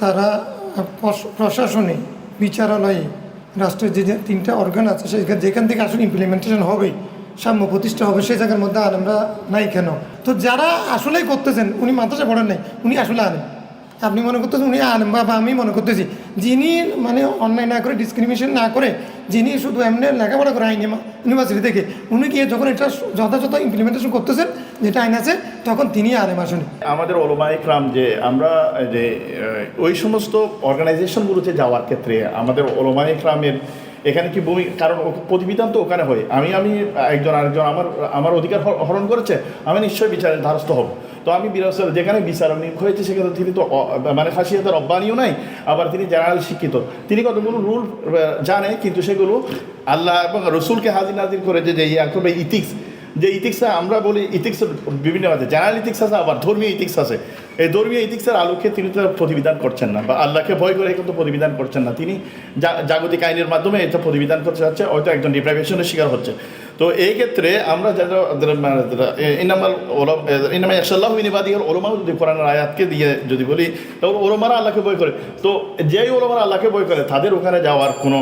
তারা প্রশাসনে, বিচারালয়ে, রাষ্ট্রের যে তিনটা অর্গান আছে সেখানে যেখান থেকে আসলে ইমপ্লিমেন্টেশন হবে, সাম্য প্রতিষ্ঠা হবে সেই জায়গার মধ্যে আর আমরা নাই কেন? তো যারা আসলেই করতেছেন, উনি মাদ্রাসা পড়েন নাই, উনি আসলে আলেম। আপনি মনে করতেছেন উনি আলেম বা আমি মনে করতেছি। যিনি মানে অন্যায় না করে ডিসক্রিমিনেশন না করে, যিনি শুধু এমনি লেখাপড়া করে আইন ইউনিভার্সিটি থেকে, উনি গিয়ে যখন এটা যথাযথ ইমপ্লিমেন্টেশন করতেছেন, যেটা আইন আছে, তখন তিনি আলেম আসলে আমাদের ওলমা ইকরাম যে আমরা যে ওই সমস্ত অর্গানাইজেশনগুলোতে যাওয়ার ক্ষেত্রে আমাদের ওলমা ইকরামের এখানে কি ভূমি, কারণ প্রতিবিধান তো ওখানে হয়। আমি আমি একজন আরেকজন আমার আমার অধিকার হরণ করেছে, আমি নিশ্চয়ই বিচারের ধারস্থ হব। তো আমি বিরাসত যেখানে বিচার হয়েছে, সেখানে তিনি তো মানে খাসিয়াতের অব্বানিও নাই, আবার তিনি জেনারেল শিক্ষিত। তিনি কতগুলো রুল জানে, কিন্তু সেগুলো আল্লাহ এবং রসুলকে হাজির নাজির করে যে ইয়া করবে ইথিক্স যে ইথিক্সে আমরা বলি ইথিক্স বিভিন্ন আছে জেনারেল ইথিক্স আছে, আবার ধর্মীয় ইথিক্স আছে। এই ধর্মীয় ইথিক্সের আলোকে তিনি তো প্রতিবিধান করছেন না, বা আল্লাহকে ভয় করে কিন্তু প্রতিবিধান করছেন না। তিনি জাগতিক আইনের মাধ্যমে এটা প্রতিবিধান করতে যাচ্ছে, হয়তো একজন ডিপ্রাইভেশনের শিকার হচ্ছে। তো এই ক্ষেত্রে আমরা যারা ইনামাল ইনামা যদি কোরআনের আয়াতকে দিয়ে যদি বলি ওলমারা আল্লাহকে ভয় করে। তো যেই ওলমারা আল্লাহকে ভয় করে, তাদের ওখানে যাওয়ার কোনো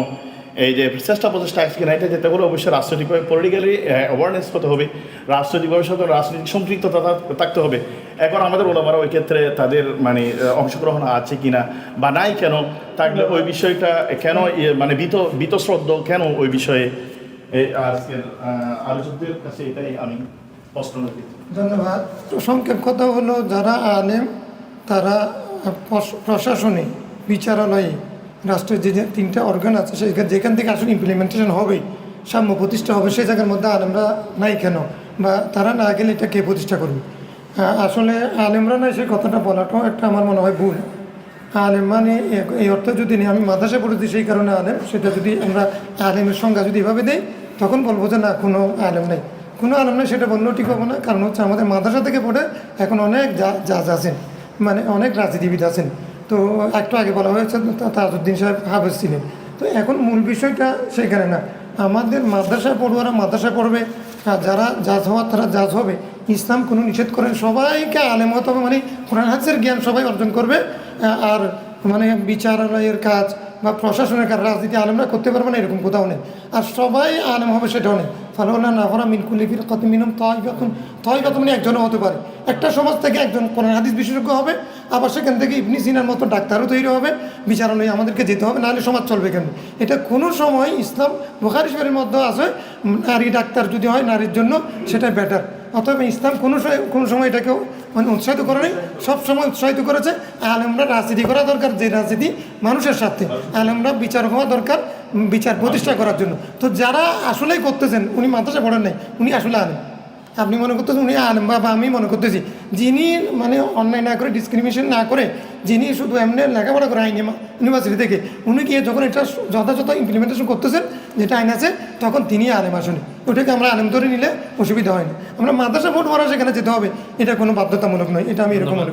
এই যে চেষ্টা প্রচেষ্টা আছে কিনা এটা যেতে হলে অবশ্যই রাজনৈতিকভাবে পলিটিক্যালি অ্যাওয়ারনেস হতে হবে। রাজনৈতিকভাবে সাথে রাজনৈতিক সম্পৃক্ততা থাকতে হবে। এখন আমাদের ওলামারা ওই ক্ষেত্রে তাদের মানে অংশগ্রহণ আছে কিনা বা নাই কেন? থাকলে ওই বিষয়টা কেন মানে বিত, বিতশ্রদ্ধ কেন ওই বিষয়ে? আলোচকদের কাছে এটাই আমি ধন্যবাদ। সংক্ষেপ কথা হলো, যারা আলেম, তারা প্রশ- প্রশাসনে বিচারালয়ে রাষ্ট্রের যে তিনটা অর্গান আছে সেখানে যেখান থেকে আসলে ইমপ্লিমেন্টেশন হবে সাম্য প্রতিষ্ঠা হবে, সেই জায়গার মধ্যে আলেমরা নাই কেন? বা তারা না গেলে এটা কে প্রতিষ্ঠা করবে? আসলে আলেমরা নাই, সেই কথাটা বলাটাও একটা আমার মনে হয় ভুল। আলেম মানে এই অর্থ যদি নেই, আমি মাদ্রাসা পড়েছি সেই কারণে আলেম, সেটা যদি আমরা আলেমের সংজ্ঞা যদি এভাবে দেই, তখন বলব যে না, কোনো আলেম নেই। কোনো আলেম নেই, সেটা বললেও ঠিক হবে না, কারণ হচ্ছে আমাদের মাদ্রাসা থেকে পড়ে এখন অনেক যা- জাজ আছেন মানে অনেক রাজনীতিবিদ আছেন। তো একটু আগে বলা হয়েছে তাজউদ্দিন সাহেব হাফেজ ছিলেন। তো এখন মূল বিষয়টা সেখানে না। আমাদের মাদ্রাসায় পড়ুয়ারা মাদ্রাসায় পড়বে, আর যারা জাজ হওয়ার তারা জাজ হবে। ইসলাম কোনো নিষেধ করেন, সবাইকে আলেম হতে হবে মানে কোরআন হাদিসের জ্ঞান সবাই অর্জন করবে। আর মানে বিচারালয়ের কাজ বা প্রশাসনের কাজ, রাজনীতি আলেমরা করতে পারবে না, এরকম কোথাও নেই। আর সবাই আলেম হবে সেটাও নেই। ফালুল্লাহ নাফরা মিনকুলিফির কত মিনম তয়বাতুন তয়বাত মানে একজনও হতে পারে। একটা সমাজ থেকে একজন কোরআন, হাদিস বিশেষজ্ঞ হবে, আবার সেখান থেকে ইবনি সিনার মতো ডাক্তারও তৈরি হবে। বিচারালয়ে আমাদেরকে যেতে হবে, নাহলে সমাজ চলবে কেন? এটা কোনো সময় ইসলাম, বোখারি শরীর মধ্যে আছে, নারী ডাক্তার যদি হয়, নারীর জন্য সেটা বেটার অতএব ইসলাম কোনো সময় কোনো সময় এটাকেও মানে উৎসাহিত করে নেই সবসময় উৎসাহিত করেছে। আলেমরা রাজনীতি করা দরকার, যে রাজনীতি মানুষের সাথে আলেমরা বিচার হওয়া দরকার বিচার প্রতিষ্ঠা করার জন্য। তো যারা আসলেই করতেছেন উনি মাদ্রাসা পড়েন নাই উনি আসলে আলেম। আপনি মনে করতেছেন উনি আলেম বা আমি মনে করতেছি যিনি মানে অন্যায় না করে ডিসক্রিমিনেশন না করে যিনি শুধু এমনি লেখাপড়া করে আইন ইউনিভার্সিটি থেকে উনি গিয়ে যখন এটা যথাযথ ইমপ্লিমেন্টেশন করতেছেন যেটা আইন আছে তখন তিনি আলেম আসলে ওটাকে আমরা আলেম ধরে নিলে অসুবিধা হয় না। আমরা মাদ্রাসা ভোট ভরা সেখানে যেতে হবে এটা কোনো বাধ্যতামূলক নয় এটা আমি এরকম মনে